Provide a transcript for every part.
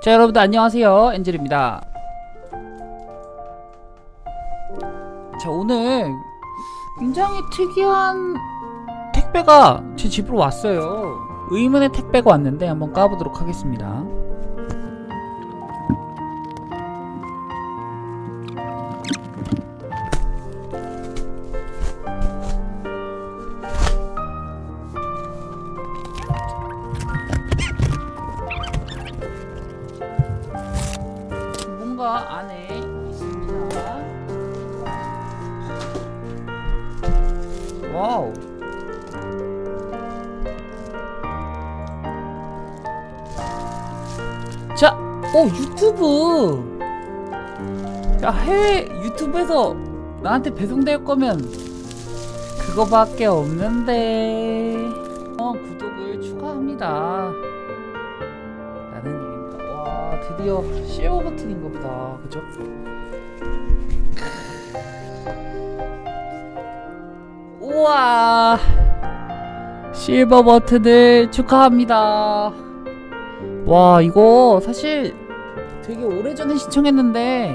자 여러분들 안녕하세요. 엔젤입니다. 자 오늘 굉장히 특이한 택배가 제 집으로 왔어요. 의문의 택배가 왔는데 한번 까보도록 하겠습니다 와우. 자, 오 유튜브. 자 해외 유튜브에서 나한테 배송될 거면 그거밖에 없는데. 어 구독을 추가합니다. 라는 얘기입니다. 와 드디어 실버 버튼인가 보다. 그죠? 우와 실버 버튼을 축하합니다. 와 이거 사실 되게 오래전에 신청했는데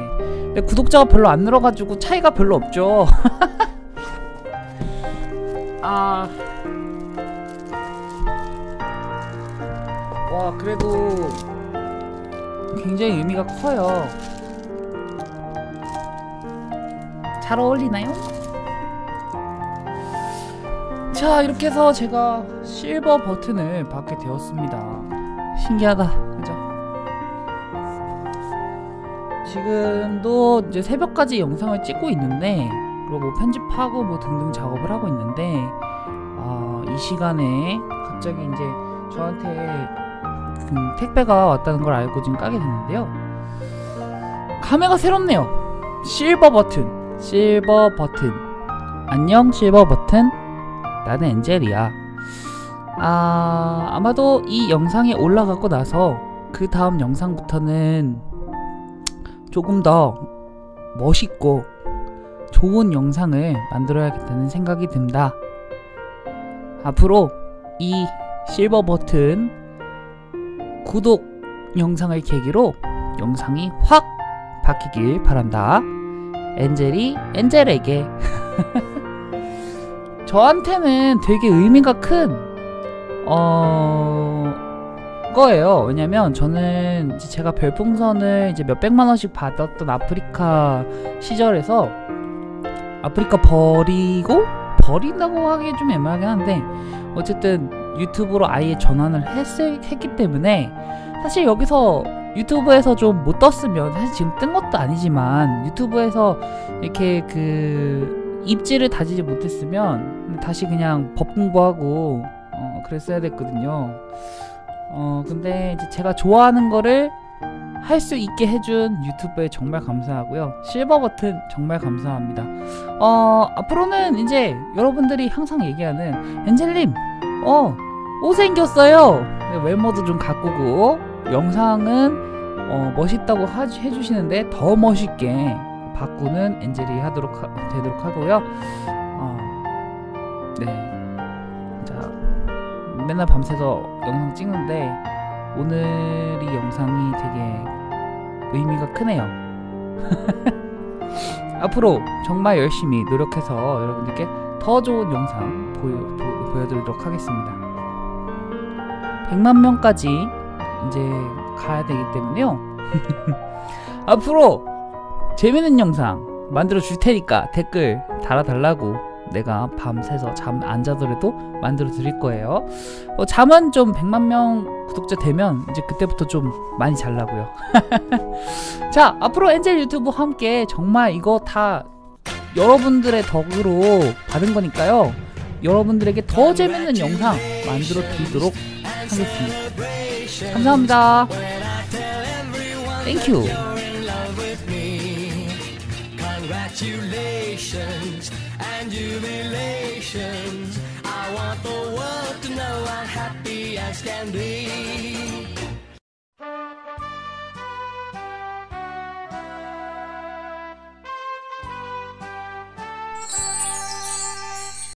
내 구독자가 별로 안 늘어가지고 차이가 별로 없죠. 아. 와 그래도 굉장히 의미가 커요. 잘 어울리나요? 자 이렇게 해서 제가 실버 버튼을 받게 되었습니다. 신기하다, 그죠? 지금도 이제 새벽까지 영상을 찍고 있는데 그리고 뭐 편집하고 뭐 등등 작업을 하고 있는데 아, 이 시간에 갑자기 이제 저한테 그 택배가 왔다는 걸 알고 지금 까게 됐는데요. 감회가 새롭네요. 실버 버튼, 실버 버튼. 안녕 실버 버튼. 나는 엔젤이야. 아 아마도 이 영상이 올라가고 나서 그 다음 영상부터는 조금 더 멋있고 좋은 영상을 만들어야겠다는 생각이 듭니다. 앞으로 이 실버 버튼 구독 영상을 계기로 영상이 확 바뀌길 바란다. 엔젤이 엔젤에게 저한테는 되게 의미가 큰 어... 거예요. 왜냐면 저는 제가 별풍선을 이제 몇백만 원씩 받았던 아프리카 시절에서 아프리카 버리고 버린다고 하기 좀 애매하긴 한데 어쨌든 유튜브로 아예 전환을 했, 했기 때문에 사실 여기서 유튜브에서 좀 못 떴으면 사실 지금 뜬 것도 아니지만 유튜브에서 이렇게 그 입지를 다지지 못했으면 다시 그냥 법 공부하고 어, 그랬어야 됐거든요. 어 근데 이제 제가 좋아하는 거를 할 수 있게 해준 유튜브에 정말 감사하고요. 실버 버튼 정말 감사합니다. 어 앞으로는 이제 여러분들이 항상 얘기하는 엔젤님 어 못생겼어요. 외모도 좀 가꾸고 영상은 어, 멋있다고 하, 해주시는데 더 멋있게 바꾸는 엔젤이 하도록 하, 되도록 하고요. 어, 네. 자, 맨날 밤새서 영상 찍는데 오늘 이 영상이 되게 의미가 크네요. 앞으로 정말 열심히 노력해서 여러분들께 더 좋은 영상 보여, 보, 보여드리도록 하겠습니다. 100만 명까지 이제 가야 되기 때문에요. 앞으로 재밌는 영상 만들어 줄 테니까 댓글 달아달라고 내가 밤새서 잠 안 자더라도 만들어 드릴 거예요. 어, 잠은 좀 100만 명 구독자 되면 이제 그때부터 좀 많이 잘라고요. 자, 앞으로 엔젤 유튜브 함께 정말 이거 다 여러분들의 덕으로 받은 거니까요. 여러분들에게 더 재밌는 영상 만들어 드리도록 하겠습니다. 감사합니다. 땡큐. Congratulations and jubilations. I want the world to know I'm happy as can be.